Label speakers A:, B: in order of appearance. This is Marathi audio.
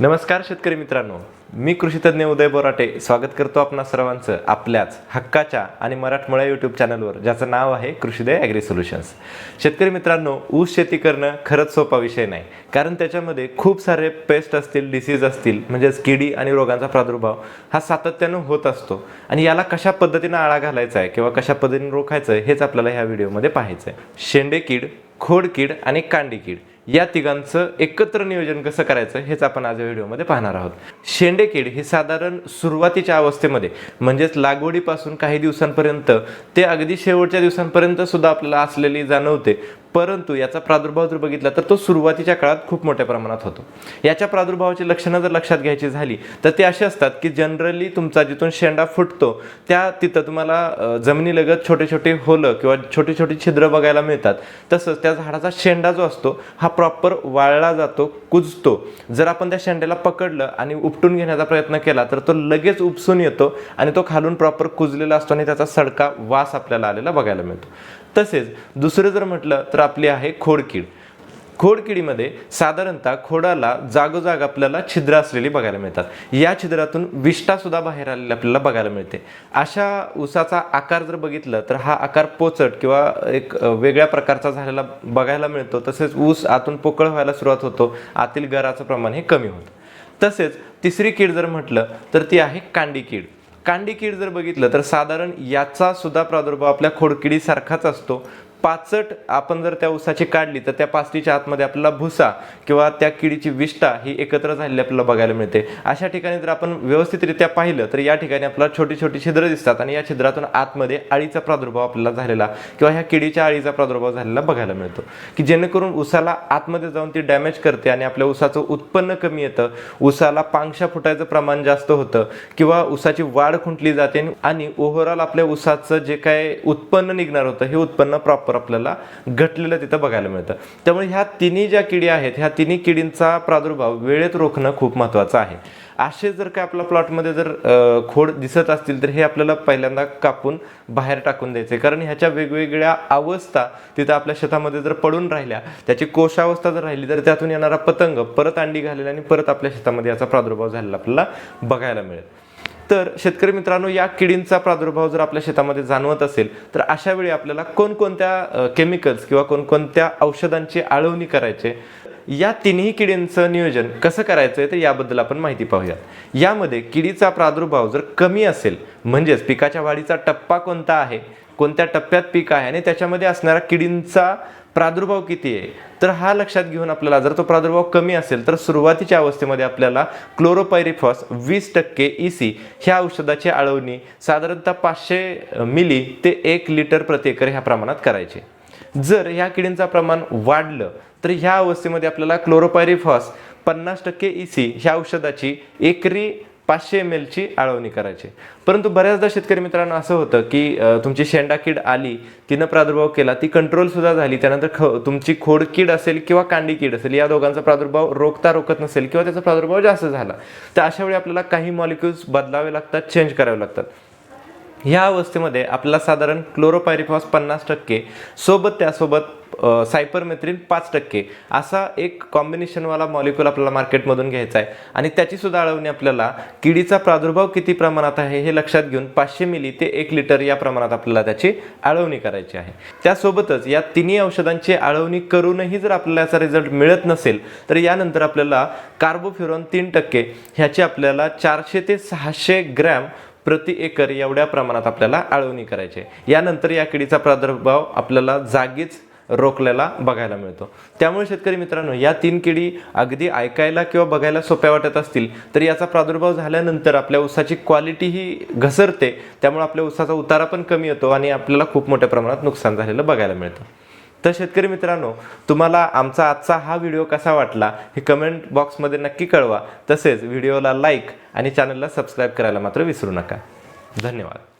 A: नमस्कार शेतकरी मित्रांनो. मी कृषीतज्ञ उदय बोराटे. स्वागत करतो आपणा सर्वांचं आपल्याच हक्काच्या आणि मराठमोळ्या यूट्यूब चॅनलवर ज्याचं नाव आहे कृषीदय ॲग्री सोल्युशन्स शेतकरी मित्रांनो ऊस शेती करणं खरंच सोपा विषय नाही. कारण त्याच्यामध्ये खूप सारे पेस्ट असतील डिसीज असतील म्हणजेच किडी आणि रोगांचा प्रादुर्भाव हा सातत्यानं होत असतो. आणि याला कशा पद्धतीनं आळा घालायचा आहे किंवा कशा पद्धतीने रोखायचं आहे हेच आपल्याला ह्या व्हिडिओमध्ये पाहायचं आहे शेंडे कीड खोड कीड आणि कांडी कीड. या तिघांचं एकत्र नियोजन कसं करायचं हेच आपण आज व्हिडिओमध्ये पाहणार आहोत. शेंडेकीड ही साधारण सुरुवातीच्या अवस्थेमध्ये म्हणजेच लागवडीपासून काही दिवसांपर्यंत ते अगदी शेवटच्या दिवसांपर्यंत सुद्धा आपल्याला असलेली जाणवते परंतु याचा प्रादुर्भाव जर बघितला तर तो सुरुवातीच्या काळात खूप मोठ्या प्रमाणात होतो. याच्या प्रादुर्भावाची लक्षणं जर लक्षात घ्यायची झाली तर ते असे असतात की जनरली तुमचा जिथून शेंडा फुटतो त्या तिथं तुम्हाला जमिनीलगत छोटे छोटे होलं किंवा छोटी छोटी छिद्र बघायला मिळतात. तसंच त्या झाडाचा शेंडा जो असतो हा प्रॉपर वाळला जातो कुजतो. जर आपण त्या शेंड्याला पकडलं आणि उपटून घेण्याचा प्रयत्न केला तर तो लगेच उपसून येतो आणि तो खालून प्रॉपर कुजलेला असतो आणि त्याचा सडका वास आपल्याला आलेला बघायला मिळतो. तसेच दुसरं जर म्हटलं तर आपली आहे खोडकीड. खोडकिडीमध्ये साधारणतः खोडाला जागोजाग आपल्याला छिद्र असलेली बघायला मिळतात. या छिद्रातून विष्टासुद्धा बाहेर आलेली आपल्याला बघायला मिळते. अशा ऊसाचा आकार जर बघितलं तर हा आकार पोचट किंवा एक वेगळ्या प्रकारचा झालेला बघायला मिळतो. तसेच ऊस आतून पोकळ व्हायला सुरुवात होतो. आतील गराचं प्रमाण हे कमी होतं. तसेच तिसरी कीड जर म्हटलं तर ती आहे कांडी कीड. कांडी कीड जर बघितलं तर साधारण याचा सुद्धा प्रादुर्भाव आपल्या खोडकिडीसारखाच असतो. पाचट आपण जर त्या ऊसाची काढली तर त्या पाचटीच्या आतमध्ये आपल्याला भुसा किंवा त्या किडीची विष्ठा ही एकत्र झालेली आपल्याला बघायला मिळते. अशा ठिकाणी जर आपण व्यवस्थितरित्या पाहिलं तर या ठिकाणी आपल्याला छोटी छोटी छिद्र दिसतात आणि या छिद्रातून आतमध्ये आळीचा प्रादुर्भाव आपल्याला झालेला किंवा ह्या किडीच्या आळीचा प्रादुर्भाव झालेला बघायला मिळतो. की जेणेकरून उसाला आतमध्ये जाऊन ती डॅमेज करते आणि आपल्या उसाचं उत्पन्न कमी येतं उसाला पांगशा फुटायचं प्रमाण जास्त होतं किंवा ऊसाची वाढ खुंटली जाते आणि- ओव्हरऑल आपल्या उसाचं जे काय उत्पन्न निघणार होतं हे उत्पन्न प्रॉपर आपल्याला घटलेलं तिथं बघायला मिळतं. त्यामुळे ह्या तिन्ही ज्या किडी आहेत ह्या तिन्ही किडींचा प्रादुर्भाव वेळेत रोखणं खूप महत्त्वाचं आहे. असे जर काय आपल्या प्लॉटमध्ये जर खोड दिसत असतील तर हे आपल्याला पहिल्यांदा कापून बाहेर टाकून द्यायचे. कारण ह्याच्या वेगवेगळ्या अवस्था तिथं आपल्या शेतामध्ये जर पडून राहिल्या त्याची कोशावस्था जर राहिली तर त्यातून येणारा पतंग परत अंडी घालेला आणि परत आपल्या शेतामध्ये याचा प्रादुर्भाव झालेला आपल्याला बघायला मिळेल. तर शेतकरी मित्रांनो या किडींचा प्रादुर्भाव जर आपल्या शेतामध्ये जाणवत असेल तर अशा वेळी आपल्याला कोणकोणत्या केमिकल्स किंवा कोणकोणत्या औषधांची आळवणी करायचे? या तिन्ही किडींचं नियोजन कसं करायचं आहे तर याबद्दल आपण माहिती पाहूयात. यामध्ये किडीचा प्रादुर्भाव जर कमी असेल म्हणजेच पिकाच्या वाढीचा टप्पा कोणता आहे कोणत्या टप्प्यात पीक आहे आणि त्याच्यामध्ये असणाऱ्या किडींचा प्रादुर्भाव किती आहे? तर हा लक्षात घेऊन आपल्याला जर तो प्रादुर्भाव कमी असेल तर सुरुवातीच्या अवस्थेमध्ये आपल्याला क्लोरोपायरिफॉस वीस टक्के ई सी ह्या औषधाची आळवणी साधारणतः पाचशे मिली ते एक लिटर प्रति एकर ह्या प्रमाणात करायचे. जर ह्या किडींचं प्रमाण वाढलं तर ह्या अवस्थेमध्ये आपल्याला क्लोरोपायरिफॉस पन्नास टक्के ई सी ह्या औषधाची एकरी पाचशे एम एलची आळवणी करायची. परंतु बऱ्याचदा शेतकरी मित्रांनो असं होतं की तुमची शेंडा कीड आली तिनं प्रादुर्भाव केला ती कंट्रोलसुद्धा झाली त्यानंतर ख तुमची खोड कीड असेल किंवा कांडी कीड असेल या दोघांचा प्रादुर्भाव रोखता रोखत नसेल किंवा त्याचा प्रादुर्भाव जास्त झाला तर अशा वेळी आपल्याला काही मॉलिक्युल्स बदलावे लागतात चेंज करावे लागतात. ह्या अवस्थेमध्ये आपल्याला साधारण क्लोरोपायरिफॉस पन्नास टक्के सोबत त्यासोबत सायपरमेथ्रिन पाच टक्के. असा एक कॉम्बिनेशनवाला मॉलिक्युल आपल्याला मार्केटमधून घ्यायचा आहे. आणि त्याची सुद्धा आळवणी आपल्याला किडीचा प्रादुर्भाव किती प्रमाणात आहे हे लक्षात घेऊन पाचशे मिली ते एक लिटर या प्रमाणात आपल्याला त्याची आळवणी करायची आहे. त्यासोबतच या तिन्ही औषधांची आळवणी करूनही जर आपल्याला याचा रिझल्ट मिळत नसेल तर यानंतर आपल्याला कार्बोफ्युरॉन तीन टक्के ह्याची आपल्याला चारशे ते सहाशे ग्रॅम प्रति एकर एवढ्या प्रमाणात आपल्याला आळवणी करायची आहे. यानंतर या किडीचा प्रादुर्भाव आपल्याला जागीच रोखलेला बघायला मिळतो. त्यामुळे शेतकरी मित्रांनो या तीन किडी अगदी ऐकायला किंवा बघायला सोप्या वाटत असतील तर याचा प्रादुर्भाव झाल्यानंतर आपल्या ऊसाची क्वालिटी ही घसरते त्यामुळे आपल्या ऊसाचा उतारा पण कमी येतो आणि आपल्याला खूप मोठ्या प्रमाणात नुकसान झालेलं बघायला मिळतं. तर शेतकरी मित्रांनो तुम्हाला आमचा आजचा हा व्हिडिओ कसा वाटला हे कमेंट बॉक्समध्ये नक्की कळवा. तसेच व्हिडिओला लाईक आणि चॅनलला सबस्क्राईब करायला मात्र विसरू नका. धन्यवाद.